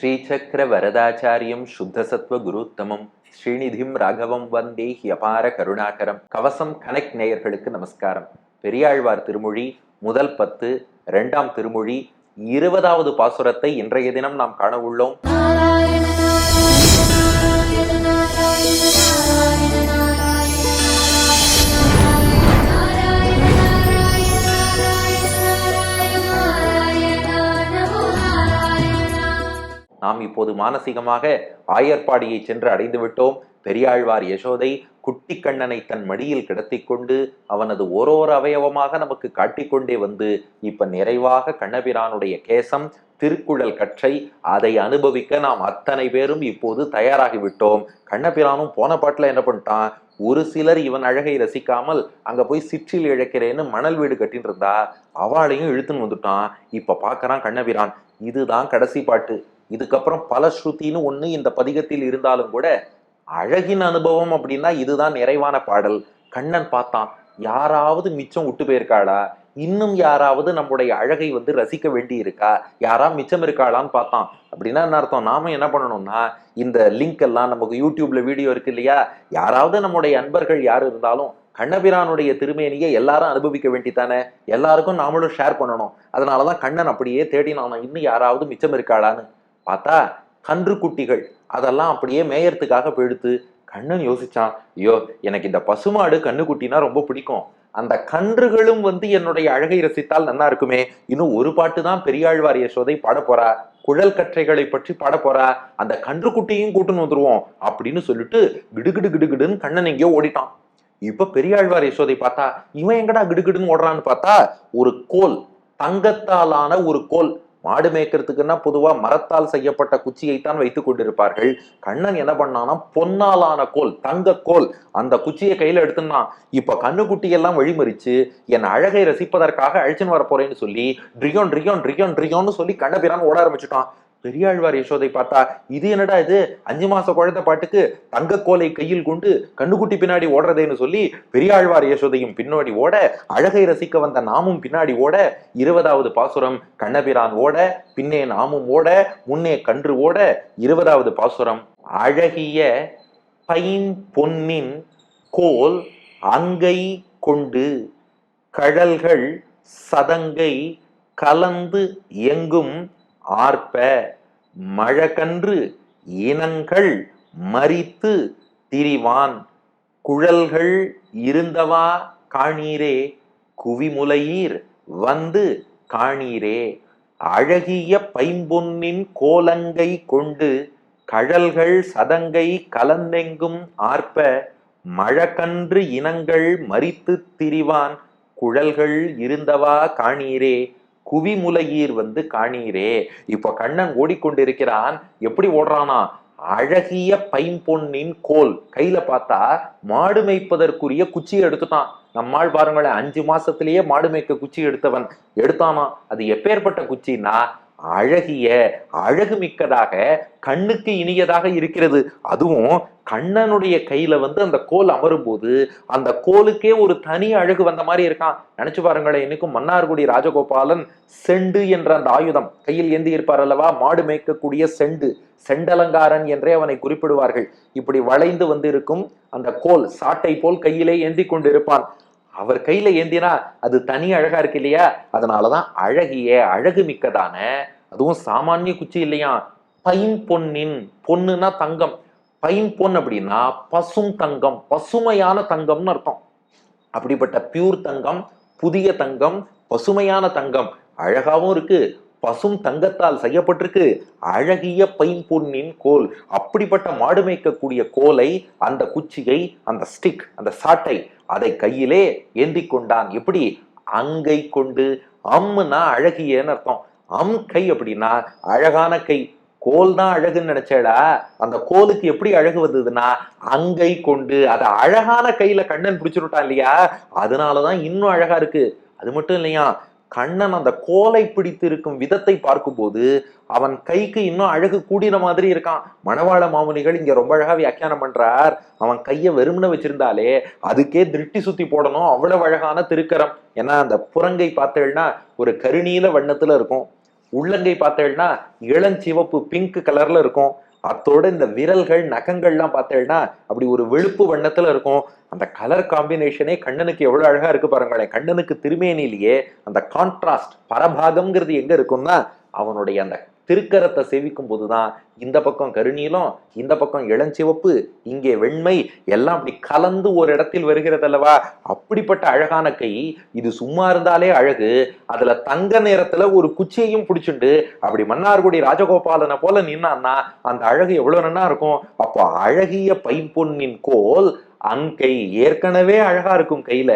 ஸ்ரீசக்கர வரதாச்சாரியம் சுத்தசத்வ குருத்தமம். ஸ்ரீநிதிம் ராகவம் வந்தே ஹியபார கருணாகரம். கவசம் கனெக்ட் நேயர்களுக்கு நமஸ்காரம். பெரியாழ்வார் திருமொழி முதல் பத்து இரண்டாம் திருமொழி இருபதாவது பாசுரத்தை இன்றைய தினம் நாம் காண உள்ளோம். நாம் இப்போது மானசீகமாக ஆயர்பாடியை சென்று அடைந்து விட்டோம் பெரியாழ்வார் யசோதை குட்டி கண்ணனை தன் மடியில் கிடத்திக் கொண்டு அவனது ஓரோர் அவயவமாக நமக்கு காட்டிக்கொண்டே வந்து இப்ப நிறைவாக கண்ணபிரானுடைய கேசம் திருக்குழல் கற்றை அதை அனுபவிக்க நாம் அத்தனை பேரும் இப்போது தயாராகிவிட்டோம். கண்ணபிரானும் போன பாட்டில் என்ன பண்ணிட்டான்? ஒரு சிலர் இவன் அழகை ரசிக்காமல் அங்க போய் சிற்றில் இழக்கிறேன்னு மணல் வீடு கட்டின்னு இருந்தா அவளையும் இழுத்துன்னு வந்துட்டான். இப்ப பார்க்கறான் கண்ணபிரான். இதுதான் கடைசி பாட்டு. இதுக்கப்புறம் பல ஸ்ருதின்னு ஒன்று இந்த பதிகத்தில் இருந்தாலும் கூட அழகின் அனுபவம் அப்படின்னா இதுதான் நிறைவான பாடல். கண்ணன் பார்த்தான் யாராவது மிச்சம் விட்டு போயிருக்காளா? இன்னும் யாராவது நம்முடைய அழகை வந்து ரசிக்க வேண்டி இருக்கா யாரா மிச்சம் இருக்காளான்னு பார்த்தான். அப்படின்னா என்ன அர்த்தம்? நாம என்ன பண்ணணும்னா இந்த லிங்க் எல்லாம் நமக்கு யூடியூப்ல வீடியோ இருக்கு இல்லையா? யாராவது நம்முடைய அன்பர்கள் யார் இருந்தாலும் கண்ணபிரானுடைய திருமேனியை எல்லாரும் அனுபவிக்க வேண்டித்தானே எல்லாருக்கும் நாமளும் ஷேர் பண்ணணும். அதனாலதான் கண்ணன் அப்படியே தேடினான் இன்னும் யாராவது மிச்சம் இருக்காளான்னு. பார்த்தா கன்று குட்டிகள். அதெல்லாம் அப்படியே மேயறதுக்காக போயிடுத்து கண்ணன் யோசிச்சான் ஐயோ எனக்கு இந்த பசுமாடு கண்ணுக்குட்டினா ரொம்ப பிடிக்கும். அந்த கன்றுகளும் வந்து என்னுடைய அழகை ரசித்தால் நல்லா இருக்குமே. இன்னும் ஒரு பாட்டு தான் பெரியாழ்வார் யசோதை பாட போறா. குழல் கற்றைகளை பற்றி பாட போறா. அந்த கன்றுக்குட்டியும் கூட்டுன்னு வந்துருவோம் அப்படின்னு சொல்லிட்டு கிடுகிடு கிடுகிடுன்னு கண்ணன் எங்கேயோ ஓடிட்டான். இப்ப பெரியாழ்வார் யசோதை பார்த்தா இவன் எங்கடா கிடுகிடுன்னு ஓடுறான்னு பார்த்தா ஒரு கோல் தங்கத்தாலான ஒரு கோல். மாடு மேய்க்கிறதுக்குன்னா பொதுவா மரத்தால் செய்யப்பட்ட குச்சியைத்தான் வைத்துக் கொண்டிருப்பார்கள். கண்ணன் என்ன பண்ணான்னா பொன்னாலான கோல் தங்க கோல் அந்த குச்சியை கையில எடுத்துனான் இப்ப கண்ணுக்குட்டி எல்லாம் வழிமறிச்சு என் அழகை ரசிப்பதற்காக அழைச்சின்னு வர போறேன்னு சொல்லி ட்ரியோன் ட்ரியோன் ட்ரியோன் ட்ரியோன்னு சொல்லி கண்ணபிரான் ஓட ஆரம்பிச்சுட்டான். பெரியாழ்வார் யசோதை பார்த்தா இது என்னடா இது? அஞ்சு மாச குழந்தை பாட்டுக்கு தங்க கோலை கையில் கொண்டு கண்ணுக்குட்டி பின்னாடி ஓடுறதேன்னு சொல்லி பெரியாழ்வார் யசோதையும் பின்னாடி ஓட அழகை ரசிக்க வந்த நாமும் பின்னாடி ஓட இருபதாவது பாசுரம் கண்ணபிரான் ஓட பின்னே நாமும் ஓட முன்னே கன்று ஓட இருபதாவது பாசுரம் அழகிய பைம் பொன்னின் கோல் அங்கை கொண்டு கழல்கள் சதங்கை கலந்து எங்கும் ஆர்ப்ப மழகன்று இனங்கள் மரித்து திரிவான். குழல்கள் இருந்தவா காணீரே? குவிமுலையீர் வந்து காணீரே? அழகிய பைம்பொன்னின் கோலங்கை கொண்டு கழல்கள் சதங்கை கலந்தெங்கும் ஆர்ப்ப மழக்கன்று இனங்கள் மறித்து திரிவான். குழல்கள் இருந்தவா காணீரே? குவிமுலையீர் வந்து காணீரே. இப்ப கண்ணன் ஓடிக்கொண்டிருக்கிறான். எப்படி ஓடுறானா? அழகிய பைம்பொன்னின் கோல். கையில பார்த்தா மாடு மேய்ப்பதற்குரிய குச்சியை எடுத்துட்டான். நம்மால் பாருங்களேன் அஞ்சு மாசத்திலேயே மாடு மேய்க்க குச்சி எடுத்தவன். எடுத்தானா? அது எப்பேற்பட்ட குச்சின்னா அழகிய அழகு மிக்கதாக கண்ணுக்கு இனியதாக இருக்கிறது. அதுவும் கண்ணனுடைய கையில வந்து அந்த கோல் அமரும் போது அந்த கோலுக்கே ஒரு தனி அழகு வந்த மாதிரி இருக்கான். நினைச்சு பாருங்களேன் இன்னைக்கும் மன்னார்குடி ராஜகோபாலன் செண்டு என்ற அந்த ஆயுதம். கையில் ஏந்தி இருப்பார் அல்லவா? மாடு மேய்க்கக்கூடிய செண்டு. செண்டலங்காரன் என்றே அவனை குறிப்பிடுவார்கள். இப்படி வளைந்து வந்து இருக்கும் அந்த கோல் சாட்டை போல் கையிலே ஏந்தி கொண்டிருப்பான். அவர் கையில ஏந்தினா அது தனி அழகா இருக்கு இல்லையா? அதனாலதான் அழகிய அழகு மிக்கதான. அதுவும் சாமானிய குச்சி இல்லையா? பைன் பொன்னின் பொண்ணுன்னா தங்கம். பைன் பொன் அப்படின்னா பசும் தங்கம் பசுமையான தங்கம்னு அர்த்தம். அப்படிப்பட்ட பியூர் தங்கம் புதிய தங்கம் பசுமையான தங்கம் அழகாவும் இருக்கு பசும் தங்கத்தால் செய்யப்பட்டிருக்கு. அழகிய பைம்பொன்னின் கோல் அப்படிப்பட்ட மாடு மேய்க்கக்கூடிய கோலை அந்த குச்சியை அந்த ஸ்டிக் அந்த சாட்டை அதை கையிலே ஏந்தி கொண்டான். எப்படி? அங்கை கொண்டு. அம்முனா அழகியன்னு அர்த்தம். அம் கை அப்படின்னா அழகான கை கோல் தான் அழகுன்னு நினைச்சேடா. அந்த கோலுக்கு எப்படி அழகு வந்ததுன்னா அங்கை கொண்டு அதை அழகான கையில கண்ணன் பிடிச்சிருட்டான் இல்லையா? அதனாலதான் இன்னும் அழகா இருக்கு. அது மட்டும் இல்லையா கண்ணன் அந்த கோலை பிடித்து இருக்கும் விதத்தை பார்க்கும்போது அவன் கைக்கு இன்னும் அழகு கூடின மாதிரி இருக்கான். மணவாள மாமுனிகள் இங்க ரொம்ப அழகா வியாக்கியானம் பண்றார். அவன் கையை வெறுமனை வச்சிருந்தாலே அதுக்கே திருஷ்டி சுத்தி போடணும். அவ்வளவு அழகான திருக்கரம். ஏன்னா அந்த புறங்கை பார்த்தேன்னா ஒரு கருநீல வண்ணத்துல இருக்கும். உள்ளங்கை பார்த்தேன்னா இளஞ்சிவப்பு பிங்க் கலர்ல இருக்கும். அத்தோட இந்த விரல்கள் நகங்கள்லாம் பார்த்தேன்னா அப்படி ஒரு வெளுப்பு வண்ணத்துல இருக்கும். அந்த கலர் காம்பினேஷனே கண்ணனுக்கு எவ்வளவு அழகா இருக்கு பாருங்களேன். கண்ணனுக்கு திருமேனிலேயே அந்த கான்ட்ராஸ்ட் பரபாகம்ங்கிறது எங்க இருக்கும்னா அவனுடைய அந்த திருக்கரத்தை சேவிக்கும் போதுதான் இந்த பக்கம் கருநீலம் இந்த பக்கம் இளஞ்சிவப்பு இங்கே வெண்மை எல்லாம் அப்படி கலந்து ஒரு இடத்தில் வருகிறது அல்லவா அப்படிப்பட்ட அழகான கை இது சும்மா இருந்தாலே அழகு. அதுல தங்க நேரத்துல ஒரு குச்சியையும் பிடிச்சுண்டு அப்படி மன்னார்குடி ராஜகோபாலனை போல நின்னான்னா அந்த அழகு எவ்வளவு நன்னா இருக்கும். அப்போ அழகிய பைம்பொன்னின் கோல் அங்கை ஏற்கனவே அழகா இருக்கும் கையில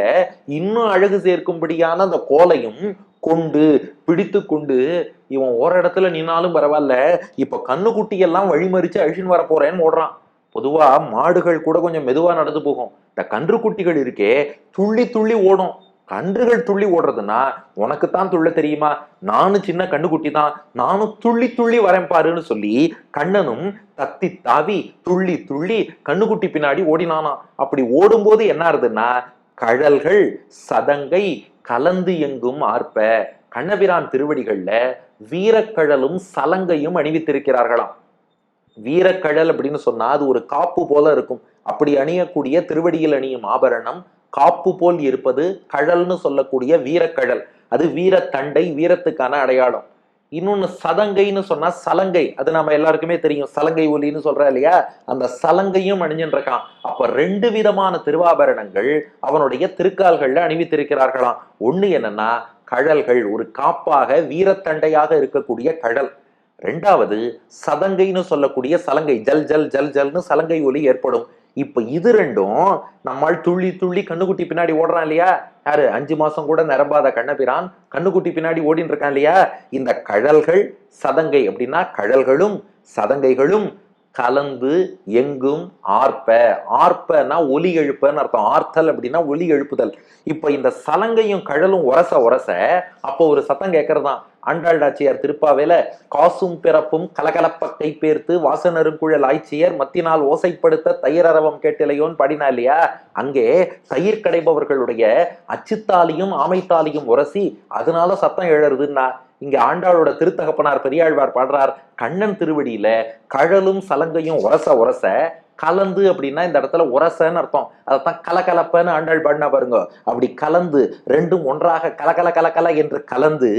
இன்னும் அழகு சேர்க்கும்படியான அந்த கோலையும் கொண்டு பிடித்து கொண்டு இவன் ஒரு இடத்துல நின்னாலும் பரவாயில்ல இப்ப கண்ணுக்குட்டி எல்லாம் வழிமறிச்சு அழிச்சுன்னு வர போறேன்னு ஓடுறான். பொதுவா மாடுகள் கூட கொஞ்சம் மெதுவா நடந்து போகும். இந்த கன்றுக்குட்டிகள் இருக்கே துள்ளி துள்ளி ஓடும். கன்றுகள் துள்ளி ஓடுறதுன்னா உனக்குத்தான் துள்ள தெரியுமா? நானும் சின்ன கண்ணுக்குட்டி தான் நானும் துள்ளி துள்ளி வரேன் பாருன்னு சொல்லி கண்ணனும் தத்தி தாவி துள்ளி துள்ளி கண்ணுக்குட்டி பின்னாடி ஓடினானா அப்படி ஓடும்போது என்ன ஆறுதுன்னா கழல்கள் சதங்கை கலந்து எங்கும் ஆர்ப்ப. கண்ணபிரான் திருவடிகள்ல வீரக்கழலும் சலங்கையும் அணிவித்திருக்கிறார்களாம். வீரக்கழல் அப்படின்னு சொன்னா அது ஒரு காப்பு போல இருக்கும். அப்படி அணியக்கூடிய திருவடியில் அணியும் ஆபரணம் காப்பு போல் இருப்பது கழல்னு சொல்லக்கூடிய வீரக்கழல். அது வீரத்தண்டை வீரத்துக்கான அடையாளம். இன்னொன்னு சதங்கைன்னு சொன்னா சலங்கை. அது நம்ம எல்லாருக்குமே தெரியும். சலங்கை ஒலின்னு சொல்றா இல்லையா? அந்த சலங்கையும் அணிஞ்சுட்டு இருக்கான் அப்ப ரெண்டு விதமான திருவாபரணங்கள் அவனுடைய திருக்கால்கள்ல அணிவித்திருக்கிறார்களாம். ஒண்ணு என்னன்னா கழல்கள் ஒரு காப்பாக வீரத்தண்டையாக இருக்கக்கூடிய கழல். ரெண்டாவது சதங்கைன்னு சொல்லக்கூடிய சலங்கை. ஜல் ஜல் ஜல் ஜல்னு சலங்கை ஒலி ஏற்படும். இப்ப இது ரெண்டும் நம்மால் துள்ளி துள்ளி கண்ணுக்குட்டி பின்னாடி ஓடுறான் இல்லையா? யாரு? அஞ்சு மாசம் கூட நிரம்பாத கண்ணபிரான் கண்ணுக்குட்டி பின்னாடி ஓடின்னு இருக்கான் இல்லையா? இந்த கழல்கள் சதங்கை அப்படின்னா கழல்களும் சதங்கைகளும் கலந்து எங்கும் ஆர்ப்ப. ஆர்ப்பனா ஒலி எழுப்பன்னு அர்த்தம். ஆர்த்தல் அப்படின்னா ஒலி எழுப்புதல். இப்போ இந்த சலங்கையும் கழலும் உரச உரச அப்போ ஒரு சத்தம் கேட்கறதான் ஆண்டாள்டாச்சியார் திருப்பாவேல காசும் பிறப்பும் கலகலப்ப கைப்பேர்த்து வாசனருங்குழல் ஆய்ச்சியர் மத்தினால் ஓசைப்படுத்த தயிரரவம் கேட்டிலையோன்னு படினா இல்லையா? அங்கே தயிர் கடைபவர்களுடைய அச்சுத்தாலியும் ஆமைத்தாலியும் உரசி அதனால சத்தம் எழறதுன்னா இங்க ஆண்டாளோட திருத்தகப்பனார் பெரியாழ்வார் பாடுறார் கண்ணன் திருவடியில கழலும் சலங்கையும் உரச உரச கலந்து அப்படின்னா இந்த இடத்துல உரசன்னு அர்த்தம். அதைத்தான் கலகலப்பன்னு ஆண்டாள் பாடினா பாருங்க. அப்படி கலந்து ரெண்டும் ஒன்றாக கலகல கலகல என்று கலந்து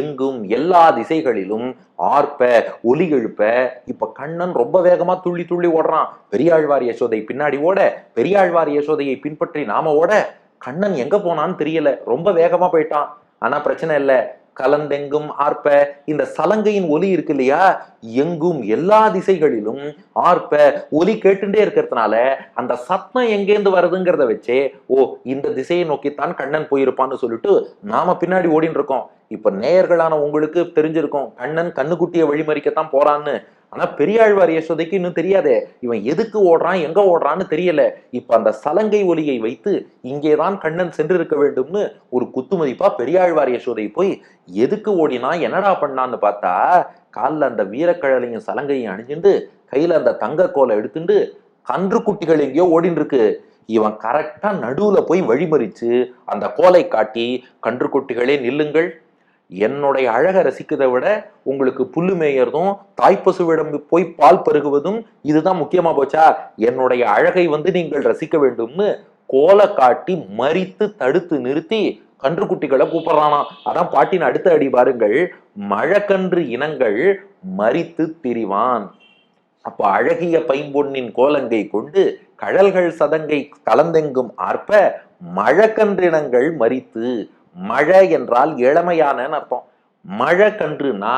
எங்கும் எல்லா திசைகளிலும் ஆர்ப்ப ஒலி எழுப்ப இப்ப கண்ணன் ரொம்ப வேகமா துள்ளி துள்ளி ஓடுறான். பெரியாழ்வார் யசோதை பின்னாடி ஓட பெரியாழ்வார் யசோதையை பின்பற்றி நாம ஓட கண்ணன் எங்க போனான்னு தெரியல. ரொம்ப வேகமா போயிட்டான். ஆனா பிரச்சனை இல்லை. கலந்தெங்கும் ஆர்ப்ப. இந்த சலங்கையின் ஒலி இருக்கு இல்லையா? எங்கும் எல்லா திசைகளிலும் ஆர்ப்ப ஒலி கேட்டுட்டே இருக்கிறதுனால அந்த சத்தம் எங்கேருந்து வருதுங்கிறத வச்சே ஓ இந்த திசையை நோக்கித்தான் கண்ணன் போயிருப்பான்னு சொல்லிட்டு நாம பின்னாடி ஓடின்னு இருக்கோம் இப்ப நேயர்களான உங்களுக்கு தெரிஞ்சிருக்கும் கண்ணன் கண்ணுக்குட்டியை வழிமறிக்கத்தான் போறான்னு. ஆனா பெரியாழ்வார் யசோதைக்கு இன்னும் தெரியாதே இவன் எதுக்கு ஓடுறான் எங்க ஓடுறான்னு தெரியல. இப்ப அந்த சலங்கை ஒலியை வைத்து இங்கேதான் கண்ணன் சென்றிருக்க வேண்டும்னு ஒரு குத்துமதிப்பா பெரியாழ்வார் யசோதை போய் எதுக்கு ஓடினா என்னடா பண்ணான்னு பார்த்தா காலில் அந்த வீரக்கழலையும் சலங்கையும் அணிஞ்சுண்டு கையில் அந்த தங்க கோலை எடுத்துட்டு கன்று குட்டிகள் எங்கேயோ ஓடின்னு இருக்கு இவன் கரெக்டா நடுவுல போய் வழிமறிச்சு அந்த கோலை காட்டி கன்றுக்குட்டிகளே நில்லுங்கள். என்னுடைய அழகை ரசிக்கிறதை விட உங்களுக்கு புல்லு மேயறதும் தாய்ப்பசுவிடம் போய் பால் பருகுவதும் இதுதான் முக்கியமா போச்சா? என்னுடைய அழகை வந்து நீங்கள் ரசிக்க வேண்டும்னு கோலை காட்டி மறித்து தடுத்து நிறுத்தி கன்றுக்குட்டிகளை கூப்பிடுறானா அதான் பாட்டின் அடுத்த அடி பாருங்கள். மழக்கன்று இனங்கள் மறித்து திரிவான். அப்போ அழகிய பைம்பொன்னின் கோலங்கை கொண்டு கழல்கள் சதங்கை கலந்தெங்கும் ஆர்ப்ப மழக்கன்றினங்கள் மறித்து மழை என்றால் இளமையான அர்த்தம். மழை கன்றுனா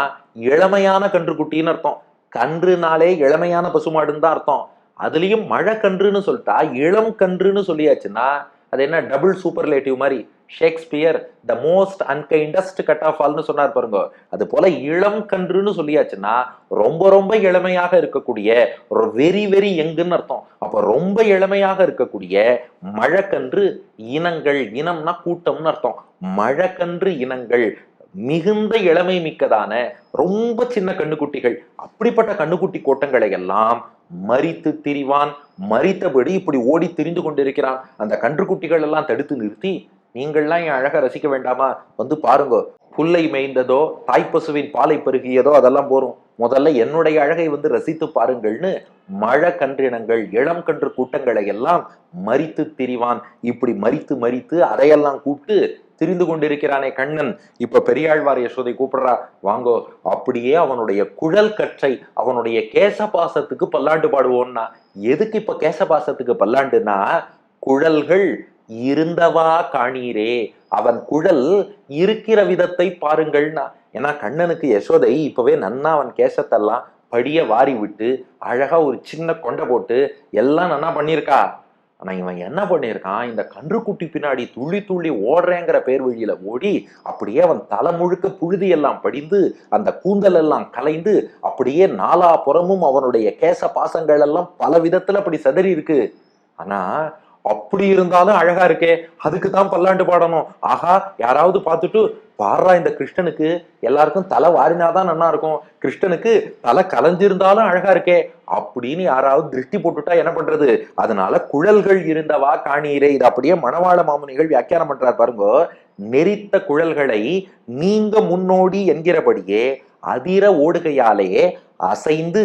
இளமையான கன்றுக்குட்டின்னு அர்த்தம். கன்றுனாலே இளமையான பசுமாடுன்னு தான் அர்த்தம். அதுலயும் மழை கன்றுன்னு சொல்லிட்டா இளம் கன்றுன்னு சொல்லியாச்சுன்னா அது என்ன டபுள் சூப்பர்லேட்டிவ் மாதிரி. Shakespeare the most unkindest cut of ஆல்னு சொன்னார் பாருங்க. அது போல இளம் கன்றுன்னு சொல்லியாச்சுன்னா ரொம்ப ரொம்ப இளமையாக இருக்கக்கூடிய ஒரு வெரி வெரி எங்குன்னு அர்த்தம். அப்ப ரொம்ப இளமையாக இருக்கக்கூடிய மழக்கன்று இனங்கள் இனம்னா கூட்டம்னு அர்த்தம். மழக்கன்று இனங்கள் மிகுந்த இளமை மிக்கதான ரொம்ப சின்ன கண்ணுக்குட்டிகள் அப்படிப்பட்ட கண்ணுக்குட்டி கோட்டங்களை எல்லாம் மறித்து திரிவான் மறித்தபடி இப்படி ஓடி திரிந்து கொண்டிருக்கிறான். அந்த கன்றுக்குட்டிகள் எல்லாம் தடுத்து நிறுத்தி நீங்கள்லாம் என் அழகை ரசிக்க வேண்டாமா? வந்து பாருங்க புல்லை மேய்ந்ததோ தாய்ப்பசுவின் பாலை பெருகியதோ அதெல்லாம் போரும் முதல்ல என்னுடைய அழகை வந்து ரசித்து பாருங்கள்னு மழ கன்றினங்கள் இளம் கன்று கூட்டங்களை எல்லாம் மறித்து திரிவான். இப்படி மறித்து மறித்து அதையெல்லாம் கூப்பிட்டு திரிந்து கொண்டிருக்கிறானே கண்ணன். இப்ப பெரியாழ்வார் யசோதை கூப்பிடுறா வாங்கோ அப்படியே அவனுடைய குழல் கற்றை அவனுடைய கேசபாசத்துக்கு பல்லாண்டு பாடுவோன்னா எதுக்கு இப்ப கேசபாசத்துக்கு பல்லாண்டுனா குழல்கள் இருந்தவா காணீரே. அவன் குழல் இருக்கிற விதத்தை பாருங்கள்னா. ஏன்னா கண்ணனுக்கு யசோதை இப்பவே நன்னா அவன் கேசத்தெல்லாம் படிய வாரி விட்டு அழகா ஒரு சின்ன கொண்டை போட்டு எல்லாம் நன்னா பண்ணியிருக்கா. ஆனா இவன் என்ன பண்ணியிருக்கான்? இந்த கன்றுக்குட்டி பின்னாடி துள்ளி துள்ளி ஓடுறேங்கிற பேர் வழியில ஓடி அப்படியே அவன் தலை முழுக்க புழுதி எல்லாம் படிந்து அந்த கூந்தல் எல்லாம் கலைந்து அப்படியே நாலா புறமும் அவனுடைய கேச பாசங்கள் எல்லாம் பல விதத்துல அப்படி சதறி இருக்கு. ஆனா அப்படி இருந்தாலும் அழகா இருக்கே. அதுக்கு தான் பல்லாண்டு பாடணும். ஆஹா யாராவது பார்த்துட்டு பாடுறா இந்த கிருஷ்ணனுக்கு எல்லாருக்கும் தலை வாரினாதான் நல்லா இருக்கும். கிருஷ்ணனுக்கு தலை கலைஞ்சிருந்தாலும் அழகா இருக்கே. அப்படின்னு யாராவது திருஷ்டி போட்டுட்டா என்ன பண்றது? அதனால குழல்கள் இருந்தவா காணீரே இது அப்படியே மணவாள மாமுனிகள் வியாக்கியானம் பண்றார் பாருங்க. நெறித்த குழல்களை நீங்க முன்னோடி என்கிறபடியே அதிர ஓடுகையாலேயே அசைந்து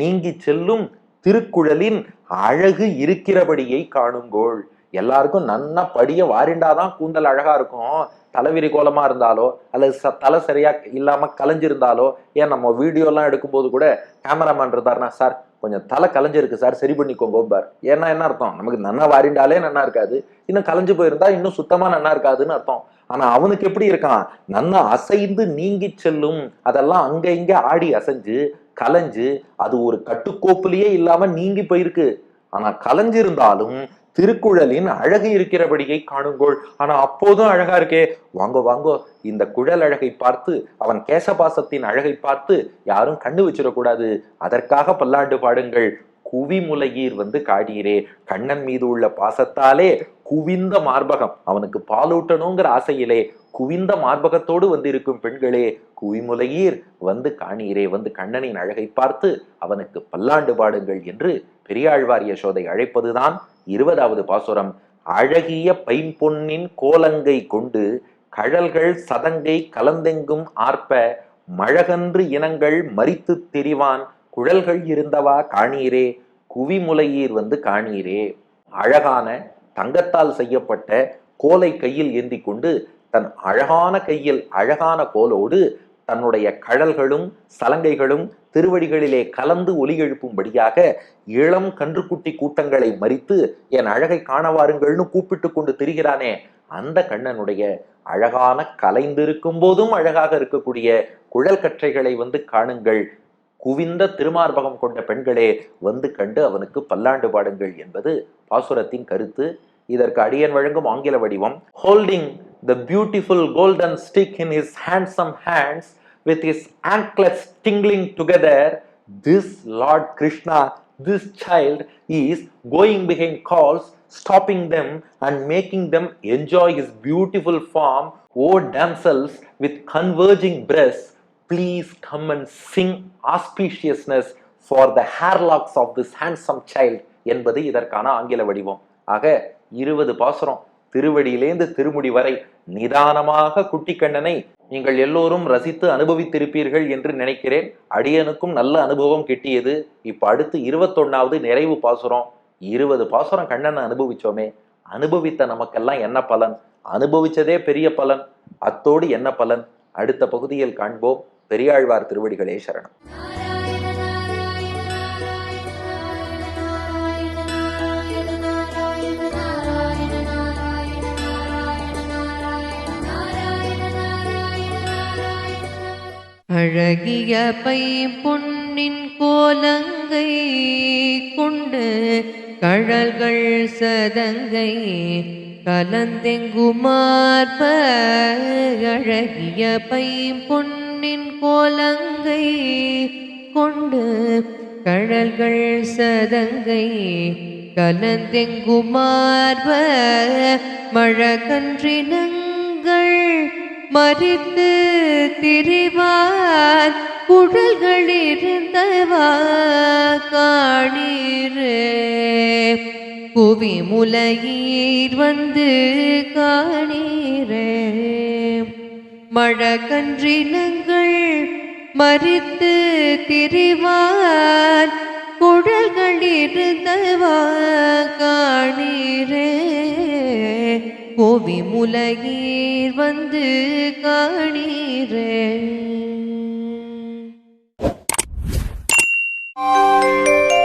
நீங்கி செல்லும் திருக்குழலின் அழகு இருக்கிறபடியை காணுங்கோள். எல்லாருக்கும் நன்னா படிய வாரிண்டாதான் கூந்தல் அழகா இருக்கும். தலைவிரி கோலமா இருந்தாலோ அல்லது ச தலை சரியா இல்லாம கலைஞ்சிருந்தாலோ ஏன் நம்ம வீடியோலாம் எடுக்கும்போது கூட கேமராமேன் இருந்தாருன்னா சார் கொஞ்சம் தலை கலைஞ்சிருக்கு சார் சரி பண்ணிக்கோங்க பார். ஏன்னா என்ன அர்த்தம்? நமக்கு நன்னா வாரிண்டாலே நன்னா இருக்காது. இன்னும் கலைஞ்சு போயிருந்தா இன்னும் சுத்தமா நன்னா இருக்காதுன்னு அர்த்தம். ஆனா அவனுக்கு எப்படி இருக்கான்? நன்னா அசைந்து நீங்கி செல்லும். அதெல்லாம் அங்க இங்க ஆடி அசைஞ்சு கலைஞ்சு அது ஒரு கட்டுக்கோப்புலயே இல்லாம நீங்கி போயிருக்கு. ஆனா கலைஞ்சிருந்தாலும் திருக்குழலின் அழகு இருக்கிறபடியை காணுங்கோள். ஆனா அப்போதும் அழகா இருக்கே. வாங்கோ வாங்கோ இந்த குழல் அழகை பார்த்து அவன் கேசபாசத்தின் அழகை பார்த்து யாரும் கண்ணு வச்சிடக்கூடாது. அதற்காக பல்லாண்டு பாடுங்கள். குவிமுலையீர் வந்து காடீரே கண்ணன் மீது உள்ள பாசத்தாலே குவிந்த மார்பகம். அவனுக்கு பாலூட்டணுங்கிற ஆசையிலே குவிந்த மார்பகத்தோடு வந்து இருக்கும் பெண்களே குவிமுலையீர் வந்து காணீரே வந்து கண்ணனின் அழகை பார்த்து அவனுக்கு பல்லாண்டு பாடுங்கள் என்று பெரியாழ்வார் யசோதை அழைப்பதுதான் இருபதாவது பாசுரம். அழகிய பைம்பொன்னின் கோலங்கை கொண்டு கழல்கள் சதங்கை கலந்தெங்கும் ஆர்ப்ப மழகன்று இனங்கள் மறித்து திரிவான். குழல்கள் இருந்தவா காணீரே குவிமுலையீர் வந்து காணீரே அழகான தங்கத்தால் செய்யப்பட்ட கோலை கையில் ஏந்தி கொண்டு தன் அழகான கையில் அழகான கோலோடு தன்னுடைய கழல்களும் சலங்கைகளும் திருவடிகளிலே கலந்து ஒலி எழுப்பும்படியாக இளம் கன்றுக்குட்டி கூட்டங்களை மறித்து என் அழகை காணவாருங்கள்னு கூப்பிட்டு கொண்டு திரிகிறானே. அந்த கண்ணனுடைய அழகான கலைந்திருக்கும் போதும் அழகாக இருக்கக்கூடிய குழல் கற்றைகளை வந்து காணுங்கள். குவிந்த திருமார்பகம் கொண்ட பெண்களே வந்து கண்டு அவனுக்கு பல்லாண்டு பாடுங்கள் என்பது பாசுரத்தின் கருத்து இதற்கு அடியன் வழங்கும் ஆங்கில வடிவம் holding the beautiful golden stick in his handsome hands with his ankles tingling together this lord Krishna this child is going behind calves stopping them and making them enjoy his beautiful form O damsels with converging brows please come and sing auspiciousness for the hair locks of this handsome child என்பது இதற்கான ஆங்கில வடிவம். ஆக இருபது பாசுரம். திருவடியிலேந்து திருமுடி வரை நிதானமாக குட்டிக்கண்ணனை நீங்கள் எல்லோரும் ரசித்து அனுபவித்திருப்பீர்கள் என்று நினைக்கிறேன். அடியனுக்கும் நல்ல அனுபவம் கிட்டியது. இப்ப அடுத்து இருபத்தொன்னாவது நிறைவு பாசுரம். இருபது பாசுரம் கண்ணனை அனுபவிச்சோமே. அனுபவித்த நமக்கெல்லாம் என்ன பலன்? அனுபவிச்சதே பெரிய பலன். அத்தோடு என்ன பலன்? அடுத்த பகுதியில் காண்போம். பெரியாழ்வார் திருவடிகளே சரணம். அழகிய பை பொன்னின் கோலங்கை கொண்டு கழல்கள் சதங்கை கலந்தெங்குமார்ப அழகிய பை பொன் பொன்னின் கோலங்கை கொண்டு கழல்கள் சதங்கை கலந்தெங்குமார்வ மழகன்றினங்கள் மறித்து திரிவார் குழல்கள் இருந்தவா காணீரே. புவி முலையீர் வந்து காணீரே. மழகன்றினங்கள் மறித்து திரிவான் குழல்கள் இருந்தவா காணீரே கோவி முலகீர் வந்து காணீரே Thank you.